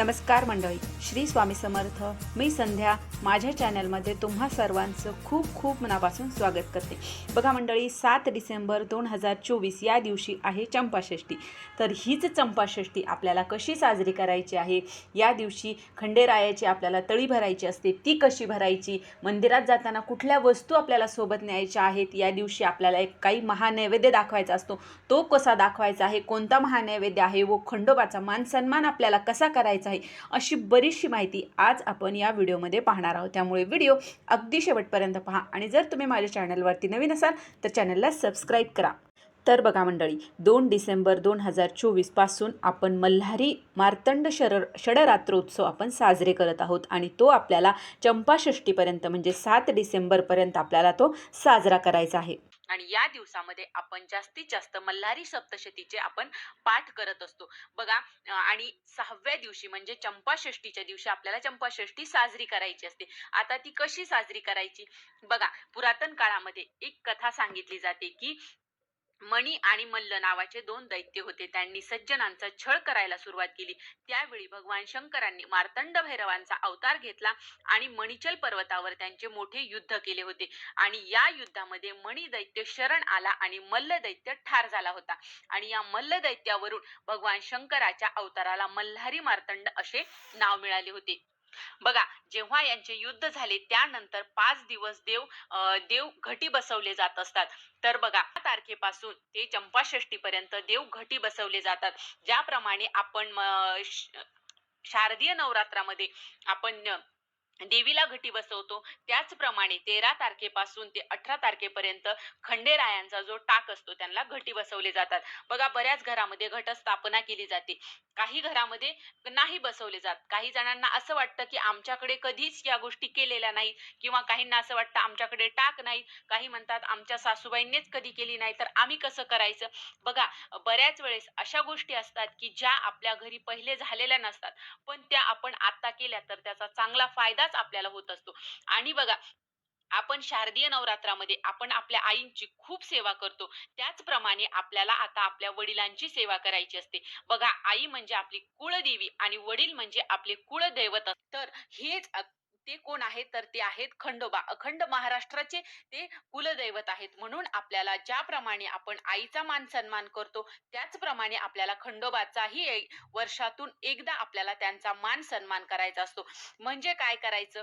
नमस्कार मंडळी श्री स्वामी समर्थ. मी संध्या. माझ्या चॅनलमध्ये तुम्हा सर्वांचं खूप खूप मनापासून स्वागत करते. बघा मंडळी सात डिसेंबर दोन हजार चोवीस या दिवशी आहे चंपाषष्ठी. तर हीच चंपाषष्ठी आपल्याला कशी साजरी करायची आहे? या दिवशी खंडेरायाची आपल्याला तळी भरायची असते. ती कशी भरायची? मंदिरात जाताना कुठल्या वस्तू आपल्याला सोबत न्यायच्या आहेत? या दिवशी आपल्याला एक काही महानैवेद्य दाखवायचा असतो. तो कसा दाखवायचा आहे? कोणता महानैवेद्य आहे? व खंडोबाचा मान सन्मान आपल्याला कसा करायचा आहे अशी बरीचशी माहिती आज आपण या व्हिडिओमध्ये पाहणार आहोत. त्यामुळे व्हिडिओ अगदी शेवटपर्यंत पहा आणि जर तुम्ही माझ्या चॅनलवरती नवीन असाल तर चॅनलला सबस्क्राईब करा. तर बघा मंडळी दोन डिसेंबर दोन हजार चोवीसपासून आपण मल्हारी मार्तंड शर षडरात्रोत्सव आपण साजरे करत आहोत आणि तो आपल्याला चंपाषष्टीपर्यंत म्हणजे सात डिसेंबरपर्यंत आपल्याला तो साजरा करायचा आहे. आणि या दिवसामध्ये आपण जास्तीत जास्त मल्हारी सप्तशतीचे आपण पाठ करत असतो. बघा आणि सहाव्या दिवशी म्हणजे चंपाषष्टीच्या दिवशी आपल्याला चंपाषष्टी साजरी करायची असते. आता ती कशी साजरी करायची? बघा पुरातन काळामध्ये एक कथा सांगितली जाते की मणी आणि मल्ल नावाचे दोन दैत्य होते. त्यांनी सज्जनांचा छळ करायला सुरुवात केली. त्यावेळी भगवान शंकरांनी मार्तंड भैरवांचा अवतार घेतला आणि मणिचल पर्वतावर त्यांचे मोठे युद्ध केले होते. आणि या युद्धामध्ये मणी दैत्य शरण आला आणि मल्ल दैत्य ठार झाला होता. आणि या मल्ल दैत्यावरून भगवान शंकराच्या अवताराला मल्हारी मार्तंड असे नाव मिळाले होते. बघा जेव्हा यांचे युद्ध झाले त्यानंतर पाच दिवस देव देव घटी बसवले जात असतात. तर बघा तारखेपासून ते चंपाषष्टी पर्यंत देव घटी बसवले जातात. ज्याप्रमाणे आपण शारदीय नवरात्रामध्ये आपण देवीला घटी बसवतो. त्याचप्रमाणे तेरा तारखेपासून ते अठरा तारखेपर्यंत खंडेरायांचा जो टाक असतो त्यांना घटी बसवले जातात. बघा बऱ्याच घरामध्ये घटस्थापना केली जाते. काही घरामध्ये नाही बसवले जात. काही जणांना असं वाटतं की आमच्याकडे कधीच या गोष्टी केलेल्या नाही किंवा काहींना असं वाटतं आमच्याकडे टाक नाही काही म्हणतात आमच्या सासूबाईंनीच कधी केली नाही तर आम्ही कसं करायचं? बघा बऱ्याच वेळेस अशा गोष्टी असतात की ज्या आपल्या घरी पहिले झालेल्या नसतात. पण त्या आपण आता केल्या तर त्याचा चांगला फायदा फायदाच आपल्याला होत असतो. आणि बघा आपण शारदीय नवरात्रामध्ये आपण आपल्या आईंची खूप सेवा करतो. त्याचप्रमाणे आपल्याला आता आपल्या वडिलांची सेवा करायची असते. बघा आई म्हणजे आपली कुळदेवी आणि वडील म्हणजे आपले कुळदैवत तर हेच ते कोण आहेत? तर ते आहेत खंडोबा. अखंड महाराष्ट्राचे ते कुलदैवत आहेत. म्हणून आपल्याला ज्याप्रमाणे आपण आईचा मान सन्मान करतो त्याचप्रमाणे आपल्याला खंडोबाचाही वर्षातून एकदा आपल्याला त्यांचा मान सन्मान करायचा असतो. म्हणजे काय करायचं?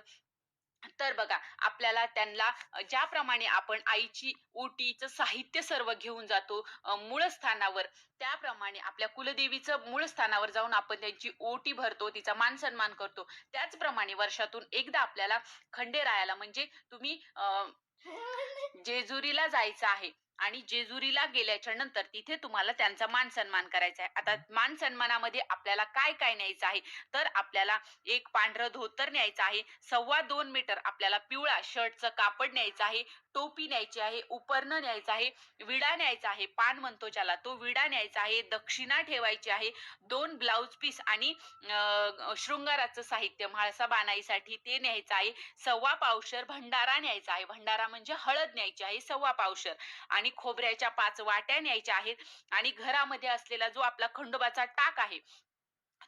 तर बघा आपल्याला त्यांना ज्याप्रमाणे आपण आईची ओटीचं साहित्य सर्व घेऊन जातो मूळस्थानावर मूळ स्थानावर त्याप्रमाणे आपल्या कुलदेवीचं मूळ स्थानावर जाऊन आपण त्यांची ओटी भरतो तिचा मान सन्मान करतो. त्याचप्रमाणे वर्षातून एकदा आपल्याला खंडेरायाला म्हणजे तुम्ही जेजुरीला जायचं आहे. आणि जेजुरीला गेल्याच्यानंतर तिथे तुम्हाला त्यांचा मान सन्मान करायचा आहे. आता मान सन्मानामध्ये आपल्याला काय काय न्यायचं आहे? तर आपल्याला एक पांढरं धोतर न्यायचं आहे सव्वा दोन मीटर आपल्याला पिवळा शर्टचं कापड न्यायचं आहे टोपी न्यायची आहे उपर्ण न्यायचं आहे विडा न्यायचा आहे. पान म्हणतो ज्याला तो विडा न्यायचा आहे दक्षिणा ठेवायची आहे दोन ब्लाउज पीस आणि शृंगाराचं साहित्य म्हाळसा बानाईसाठी ते न्यायचं आहे. सव्वा पावशर भंडारा न्यायचा आहे. भंडारा म्हणजे हळद न्यायची आहे सव्वा पावशर. आणि खोबऱ्याच्या पाच वाट्या न्यायच्या आहेत आणि घरामध्ये असलेला जो आपला खंडोबाचा टाक आहे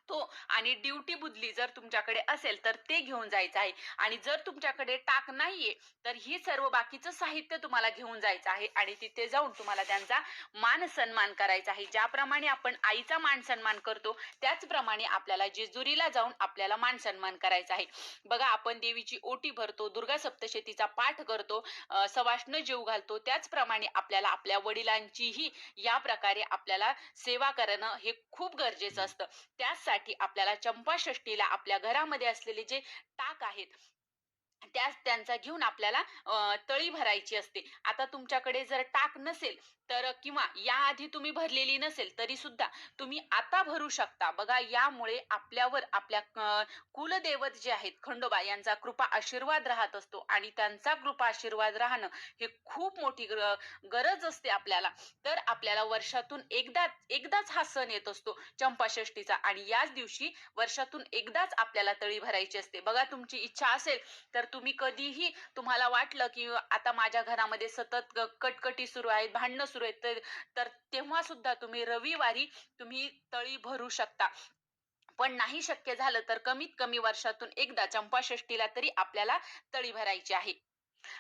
शकतो आणि ड्युटी बुदली जर तुमच्याकडे असेल तर ते घेऊन जायचं आहे. आणि जर तुमच्याकडे टाक नाहीये तर ही सर्व बाकीचं साहित्य तुम्हाला घेऊन जायचं आहे आणि तिथे जाऊन तुम्हाला त्यांचा मान सन्मान करायचा आहे. ज्याप्रमाणे आपण आईचा मान सन्मान करतो त्याचप्रमाणे आपल्याला जेजुरीला जाऊन आपल्याला मान सन्मान करायचा आहे. बघा आपण देवीची ओटी भरतो दुर्गा सप्तशतीचा पाठ करतो सवाष्ण जेव घालतो त्याचप्रमाणे आपल्याला आपल्या वडिलांचीही या प्रकारे आपल्याला सेवा करणं हे खूप गरजेचं असतं. त्यासाठी आपल्याला चंपाषष्टीला आपल्या घरामध्ये असलेले जे टाक आहेत त्या त्यांचा घेऊन आपल्याला तळी भरायची असते. आता तुमच्याकडे जर टाक नसेल तर किंवा याआधी तुम्ही भरलेली नसेल तरी सुद्धा तुम्ही आता भरू शकता. बघा यामुळे आपल्यावर आपल्या कुलदैवत जे आहेत खंडोबा यांचा कृपा आशीर्वाद राहत असतो आणि त्यांचा कृपा आशीर्वाद राहणं हे खूप मोठी गरज असते आपल्याला. तर आपल्याला वर्षातून एकदा एकदाच हा सण येत असतो चंपाषष्टीचा आणि याच दिवशी वर्षातून एकदाच आपल्याला तळी भरायची असते. बघा तुमची इच्छा असेल तर तुम्ही कधीही तुम्हाला वाटलं की आता माझ्या घरामध्ये सतत कटकटी सुरू आहेत भांडणं सुरू आहेत तर- तर तेव्हा सुद्धा तुम्ही रविवारी तुम्ही तळी भरू शकता. पण नाही शक्य झालं तर कमीत कमी वर्षातून एकदा चंपाषष्टीला तरी आपल्याला तळी भरायची आहे.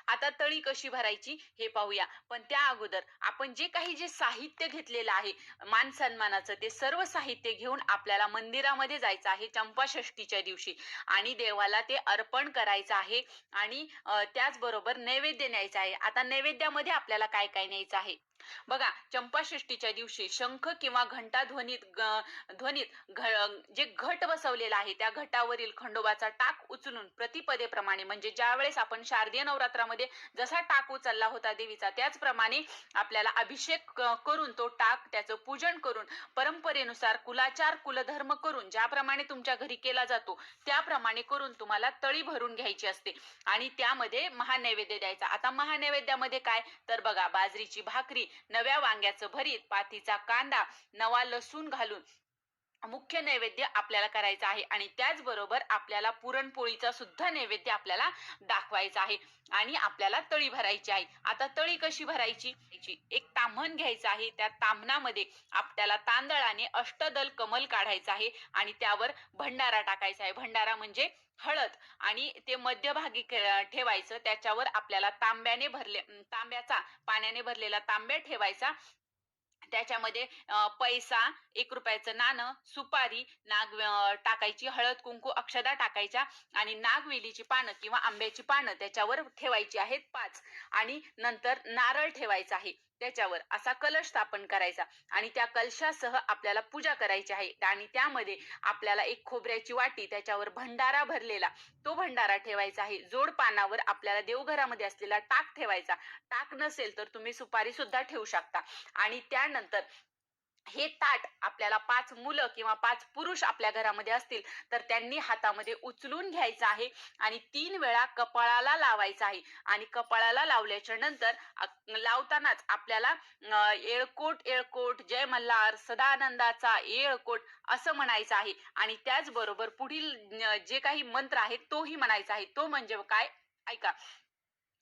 आता तळी कशी भरायची हे पाहूया. पण त्या अगोदर आपण जे काही जे साहित्य घेतलेलं आहे मान सन्मानाचं ते सर्व साहित्य घेऊन आपल्याला मंदिरामध्ये जायचं आहे चंपाषष्टीच्या दिवशी. आणि देवाला ते अर्पण करायचं आहे आणि त्याचबरोबर नैवेद्य न्यायचा आहे. आता नैवेद्यामध्ये आपल्याला काय काय न्यायचं आहे? बघा चंपाषष्टीच्या दिवशी शंख किंवा घंटा ध्वनीत ध्वनीत जे घट बसवलेला आहे त्या घटावरील खंडोबाचा टाक उचलून प्रतिपदेप्रमाणे म्हणजे ज्या वेळेस आपण शारदीय नवरात्रामध्ये जसा टाक उचलला होता देवीचा त्याचप्रमाणे आपल्याला अभिषेक करून तो टाक त्याचं पूजन करून परंपरेनुसार कुलाचार कुलधर्म करून ज्याप्रमाणे तुमच्या घरी केला जातो त्याप्रमाणे करून तुम्हाला तळी भरून घ्यायची असते. आणि त्यामध्ये महानैवेद्य द्यायचा. आता महानैवेद्यामध्ये काय? तर बघा बाजरीची भाकरी नव्या वांग्याचं भरीत पातीचा कांदा नवा लसूण घालून मुख्य नैवेद्य आपल्याला करायचा आहे. आणि त्याचबरोबर आपल्याला पुरणपोळीचा सुद्धा नैवेद्य आपल्याला दाखवायचा आहे. आणि आपल्याला तळी भरायची आहे. आता तळी कशी भरायची? एक ताम्हण घ्यायचं आहे. त्या ताम्हणामध्ये आपल्याला तांदळाने अष्टदल कमल काढायचं आहे. आणि त्यावर भंडारा टाकायचा आहे. भंडारा म्हणजे हळद आणि ते मध्यभागी ठेवायचं. त्याच्यावर आपल्याला तांब्याने भरले तांब्याचा पाण्याने भरलेला तांब्या ठेवायचा. त्याच्यामध्ये पैसा एक रुपयाचं नाणं सुपारी नाग टाकायची हळद कुंकू अक्षदा टाकायच्या आणि नागवेलीची पानं किंवा आंब्याची पानं त्याच्यावर ठेवायची आहेत पाच. आणि नंतर नारळ ठेवायचा आहे. त्याच्यावर असा कलश स्थापन करायचा आणि त्या कलशासह आपल्याला पूजा करायची आहे. आणि त्यामध्ये आपल्याला एक खोबऱ्याची वाटी त्याच्यावर भंडारा भरलेला तो भंडारा ठेवायचा आहे. जोड पानावर आपल्याला देवघरामध्ये असलेला टाक ठेवायचा. टाक नसेल तर तुम्ही सुपारी सुद्धा ठेवू शकता. आणि त्यानंतर हे ताट आपल्याला पाच मुलं किंवा पाच पुरुष आपल्या घरामध्ये असतील तर त्यांनी हातामध्ये उचलून घ्यायचं आहे आणि तीन वेळा कपाळाला लावायचं आहे. आणि कपाळाला लावल्याच्या नंतर लावतानाच आपल्याला येळकोट येळकोट जय मल्हार सदानंदाचा येळकोट असं म्हणायचं आहे. आणि त्याचबरोबर पुढील जे काही मंत्र आहे तोही म्हणायचा आहे. तो म्हणजे काय? ऐका.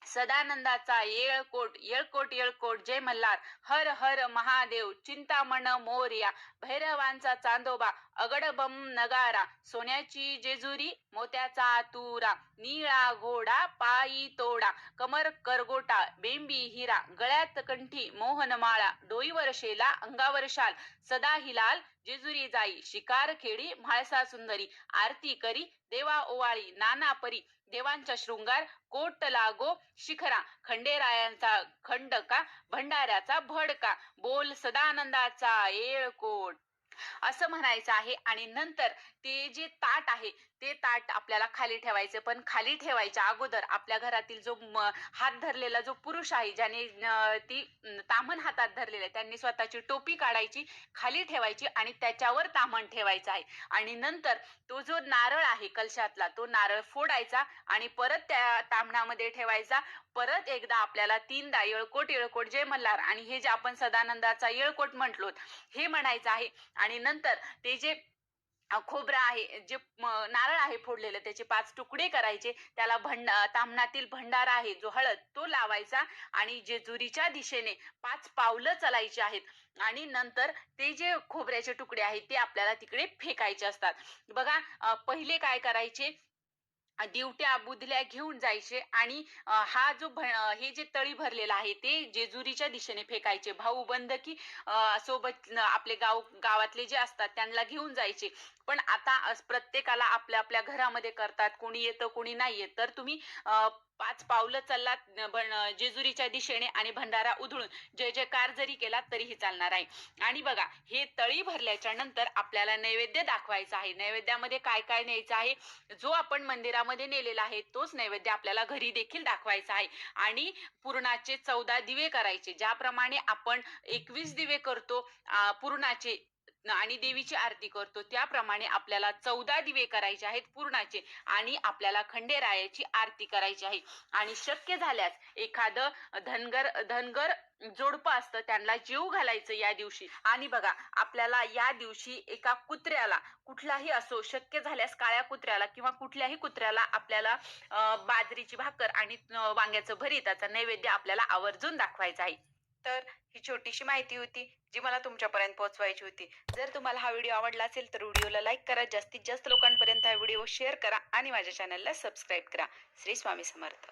सदानंदाचा येळकोट येळकोट येळकोट जय मल्हार हर हर महादेव चिंतामण मोर्या भैरवांचा चांदोबा अगडबम नगारा सोन्याची जेजुरी मोत्याचा तुरा निळा घोडा पायी तोडा कमर करगोटा बेंबी हिरा गळ्यात कंठी मोहनमाळा डोईवर शेला अंगावर शाल सदा हिलाल जेजुरी जाई शिकार खेडी म्हाळसा सुंदरी आरती करी देवा ओवाळी नाना परी देवांचा शृंगार कोट लागो शिखरा खंडेरायांचा खंडका भंडाऱ्याचा भडका बोल सदानंदाचा येळकोट. असं म्हणायचं आहे आणि नंतर ते जे ताट आहे ते ताट आपल्याला खाली ठेवायचे पण खाली ठेवायच्या अगोदर आपल्या घरातील जो म- हात धरलेला जो पुरुष आहे ज्याने ती तामण हातात धरलेलं आहे त्यांनी स्वतःची टोपी काढायची खाली ठेवायची आणि त्याच्यावर तामण ठेवायचं आहे. आणि नंतर तो जो नारळ आहे कलशातला तो नारळ फोडायचा आणि परत त्या तामणामध्ये ठेवायचा. परत एकदा आपल्याला तीनदा येळकोट येळकोट जय मल्हार आणि हे जे आपण सदानंदाचा येळकोट म्हटलो हे म्हणायचं आहे. आणि नंतर ते जे खोबरं आहे जे नारळ आहे फोडलेलं त्याचे पाच तुकडे करायचे. त्याला भंड तामणातील भंडारा आहे जो हळद तो लावायचा आणि जे जुरीच्या दिशेने पाच पावलं चलायची आहेत आणि नंतर ते जे खोबऱ्याचे तुकडे आहेत ते आपल्याला तिकडे फेकायचे असतात. बघा पहिले काय करायचे? दिवट्या बुधल्या घेऊन जायचे आणि हा जो भ हे जे तळी भरलेलं आहे ते जेजुरीच्या दिशेने फेकायचे. भाऊ बंद की सोबत आपले गाव गावातले जे असतात त्यांना घेऊन जायचे. पण आता प्रत्येकाला आपल्या आपल्या घरामध्ये करतात. कोणी येतं कोणी नाही येत तर तुम्ही पाच पावलं चाललात जेजुरीच्या दिशेने आणि भंडारा उधळून जय जयकार जरी केला तरीही चालणार आहे. आणि बघा हे तळी भरल्याच्या नंतर आपल्याला नैवेद्य दाखवायचा आहे. नैवेद्यामध्ये काय काय न्यायचं आहे? जो आपण मंदिरामध्ये नेलेला आहे तोच नैवेद्य आपल्याला घरी देखील दाखवायचा आहे. आणि पूर्णाचे चौदा दिवे करायचे. ज्याप्रमाणे आपण एकवीस दिवे करतो पूर्णाचे आणि देवीची आरती करतो. त्याप्रमाणे आपल्याला चौदा दिवे करायचे आहेत पूर्णाचे आणि आपल्याला खंडेरायाची आरती करायची आहे. आणि शक्य झाल्यास एखादं धनगर धनगर जोडपं असतं त्यांना जीव घालायचं या दिवशी. आणि बघा आपल्याला या दिवशी एका कुत्र्याला कुठलाही असो शक्य झाल्यास काळ्या कुत्र्याला किंवा कुठल्याही कुत्र्याला आपल्याला अं, बाजरीची भाकर आणि वांग्याचं भरीताचा नैवेद्य आपल्याला आवर्जून दाखवायचा आहे. तर ही छोटीशी माहिती होती जी मला तुमच्यापर्यंत पोहोचवायची होती. जर तुम्हाला हा व्हिडिओ आवडला असेल तर व्हिडिओला लाईक करा जास्तीत जास्त लोकांपर्यंत हा व्हिडिओ शेअर करा आणि माझ्या चॅनलला सबस्क्राईब करा. श्री स्वामी समर्थ.